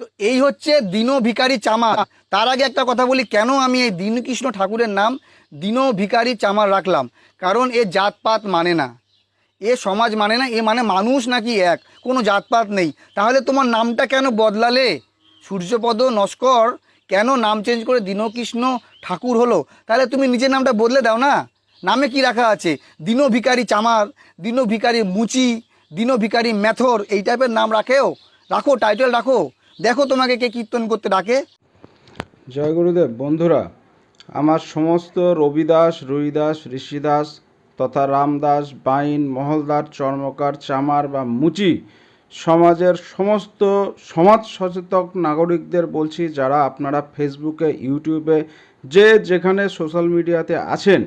তো এই হচ্ছে দীন ভিকারি চামার। তার আগে একটা কথা বলি, কেন আমি এই দীনকৃষ্ণ ঠাকুরের নাম দীন ভিকারি চামার রাখলাম? কারণ এ জাতপাত মানে না। এ সমাজ মানে না, এ মানে মানুষ নাকি এক, কোনো জাতপাত নেই। তাহলে তোমার নামটা কেন বদলালে? সূর্যপদ নস্কর, কেন নাম চেঞ্জ করে দীনকৃষ্ণ ঠাকুর হলো? তাহলে তুমি নিজের নামটা বদলে দাও না। নামে কি রাখা আছে? দীন ভিকারি চামার, দীন ভিকারি মুচি, দীন ভিকারি মেথর, এই টাইপের নাম রাখেও? রাখো টাইটেল রাখো। দেখো তোমাকে কে কীর্তন করতে ডাকে। জয় গুরুদেব, বন্ধুরা, আমার সমস্ত রবিদাস, রুইদাস, ঋষিদাস তথা রামদাস, বাইন, মহলদার, চর্মকার, চামার বা মুচি সমাজের সমস্ত সমাজ সচেতন নাগরিকদের বলছি, যারা আপনারা ফেসবুকে ইউটিউবে যে যেখানে সোশ্যাল মিডিয়াতে আছেন,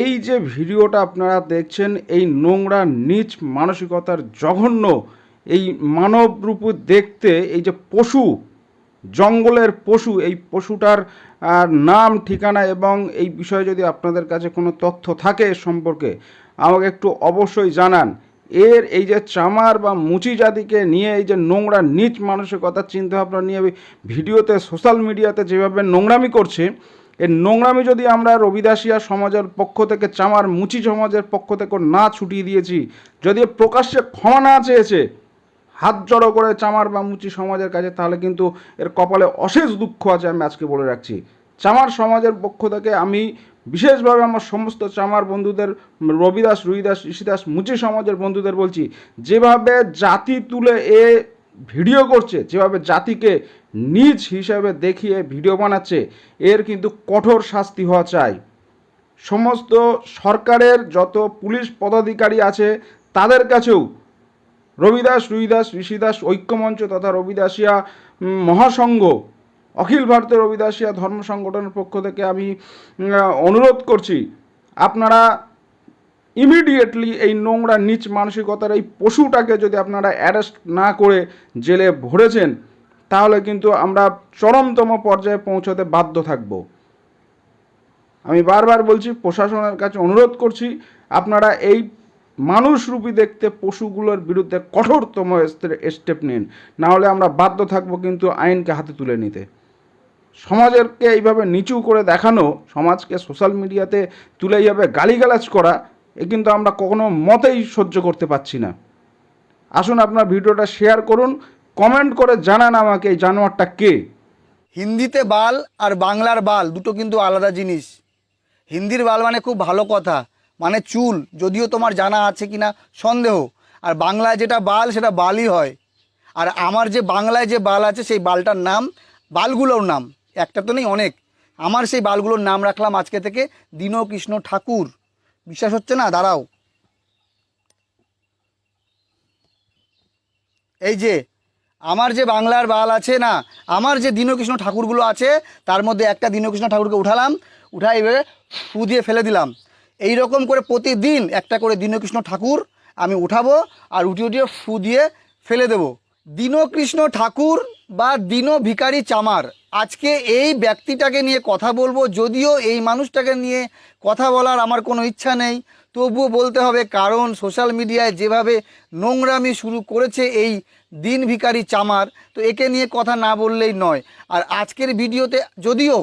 এই যে ভিডিওটা আপনারা দেখছেন, এই নোংরা, নিচ মানসিকতার জঘন্য এই মানবরূপ দেখতে এই যে পশু, জঙ্গলের পশু, এই পশুটার নাম, ঠিকানা এবং এই বিষয়ে যদি আপনাদের কাছে কোনো তথ্য থাকে সম্পর্কে, আমাকে একটু অবশ্যই জানান। এর এই যে চামার বা মুচি জাতিকে নিয়ে এই যে নোংরা, নিচ মানসিকতা, চিন্তাভাবনা নিয়ে ভিডিওতে, সোশ্যাল মিডিয়াতে যেভাবে নোংরামি করছে, এর নোংরামি যদি আমরা রবিদাসিয়া সমাজের পক্ষ থেকে, চামার মুচি সমাজের পক্ষ থেকে না ছুটিয়ে দিয়েছি, যদি প্রকাশ্যে ক্ষমা না চেয়েছে হাত জড়ো করে চামার বা মুচি সমাজের কাছে, তাহলে কিন্তু এর কপালে অশেষ দুঃখ আছে আমি আজকে বলে রাখছি। চামার সমাজের পক্ষ থেকে আমি বিশেষভাবে আমার সমস্ত চামার বন্ধুদের, রবিদাস, রুইদাস, ঋষিদাস, মুচি সমাজের বন্ধুদের বলছি, যেভাবে জাতি তুলে এ ভিডিও করছে, যেভাবে জাতিকে নিজ হিসাবে দেখিয়ে ভিডিও বানাচ্ছে, এর কিন্তু কঠোর শাস্তি হওয়া চাই। সমস্ত সরকারের যত পুলিশ পদাধিকারী আছে, তাদের কাছেও রবিদাস, রুইদাস, ঋষিদাস, ঐক্যমঞ্চ তথা রবিদাসিয়া মহাসংঘ। অখিল ভারতের রবিদাসিয়া ধর্ম সংগঠনের পক্ষ থেকে আমি অনুরোধ করছি, আপনারা ইমিডিয়েটলি এই নোংরা নিচ মানসিকতার এই পশুটাকে যদি আপনারা অ্যারেস্ট না করে জেলে ভরেছেন, তাহলে কিন্তু আমরা চরমতম পর্যায়ে পৌঁছতে বাধ্য থাকব। আমি বারবার বলছি, প্রশাসনের কাছে অনুরোধ করছি, আপনারা এই মানুষরূপী দেখতে পশুগুলোর বিরুদ্ধে কঠোরতম স্টেপ নিন। না হলে আমরা বাধ্য থাকব কিন্তু আইনকে হাতে তুলে নিতে। সমাজেরকে এইভাবে নিচু করে দেখানো, সমাজকে সোশ্যাল মিডিয়াতে তুলে এইভাবে গালিগালাজ করা, এ কিন্তু আমরা কখনো মতেই সহ্য করতে পারছি না। আসুন আপনার ভিডিওটা শেয়ার করুন কমেন্ট করে জানান আমাকে এই জানোয়ারটা কে। হিন্দিতে বাল আর বাংলার বাল, দুটো কিন্তু আলাদা জিনিস। হিন্দির বাল মানে খুব ভালো কথা। মানে চুল, যদিও তোমার জানা আছে কি না সন্দেহ। আর বাংলায় যেটা বাল, সেটা বালই হয়। আর আমার যে বাংলায় যে বাল আছে, সেই বালটার নাম, বালগুলোর নাম। একটা তো নেই, অনেক। আমার সেই বালগুলোর নাম রাখলাম আজকে থেকে দীনকৃষ্ণ ঠাকুর। বিশ্বাস হচ্ছে না? দাঁড়াও। এই যে, আমার যে বাংলার বাল আছে না, আমার যে দীনকৃষ্ণ ঠাকুরগুলো আছে, তার মধ্যে একটা দীনকৃষ্ণ ঠাকুরকে উঠালাম, উঠাই এবারে ফু দিয়ে ফেলে দিলাম। এই রকম করে প্রতিদিন একটা করে দীনকৃষ্ণ ঠাকুর আমি উঠাবো আর উঠিয়ে উঠিয়ে ফু দিয়ে ফেলে দেব। দীনকৃষ্ণ ঠাকুর বা দীন ভিকারি চামার, আজকে এই ব্যক্তিটাকে নিয়ে কথা বলব, যদিও এই মানুষটাকে নিয়ে কথা বলার আমার কোনো ইচ্ছা নেই। তবুও বলতে হবে, কারণ সোশ্যাল মিডিয়ায় যেভাবে নোংরামি শুরু করেছে এই দিন ভিকারি চামার, তো একে নিয়ে কথা না বললেই নয়। আর আজকের ভিডিওতে, যদিও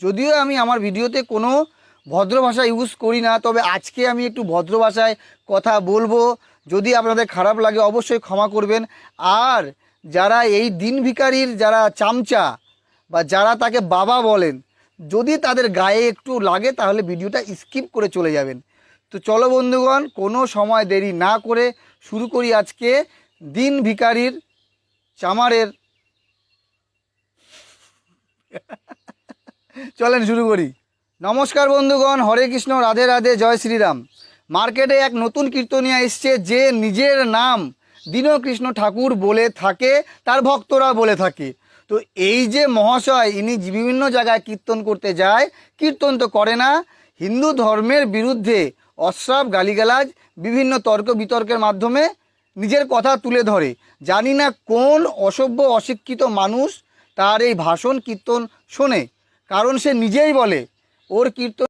যদিও আমি আমার ভিডিওতে কোনো ভদ্র ভাষা ইউজ করি না, তবে আজকে আমি একটু ভদ্র ভাষায় কথা বলব। যদি আপনাদের খারাপ লাগে অবশ্যই ক্ষমা করবেন। আর যারা এই দিন ভিকারির যারা চামচা বা যারা তাকে বাবা বলেন, যদি তাদের গায়ে একটু লাগে তাহলে ভিডিওটা স্কিপ করে চলে যাবেন। তো চলো বন্ধুগণ, কোনো সময় দেরি না করে শুরু করি আজকে দিন ভিকারির চামারের। চলেন শুরু করি। নমস্কার বন্ধুগণ, হরে কৃষ্ণ, রাধে রাধে, জয় শ্রীরাম। মার্কেটে এক নতুন কীর্তনিয়া এসছে, যে নিজের নাম দীনকৃষ্ণ ঠাকুর বলে থাকে, তার ভক্তরা বলে থাকে। তো এই যে মহাশয়, ইনি বিভিন্ন জায়গায় কীর্তন করতে যায়, কীর্তন তো করে না, হিন্দু ধর্মের বিরুদ্ধে অশ্রাব, গালিগালাজ, বিভিন্ন তর্ক বিতর্কের মাধ্যমে নিজের কথা তুলে ধরে। জানি না কোন অসভ্য, অশিক্ষিত মানুষ তার এই ভাষণ কীর্তন শোনে, কারণ সে নিজেই বলে ওর কীর্তন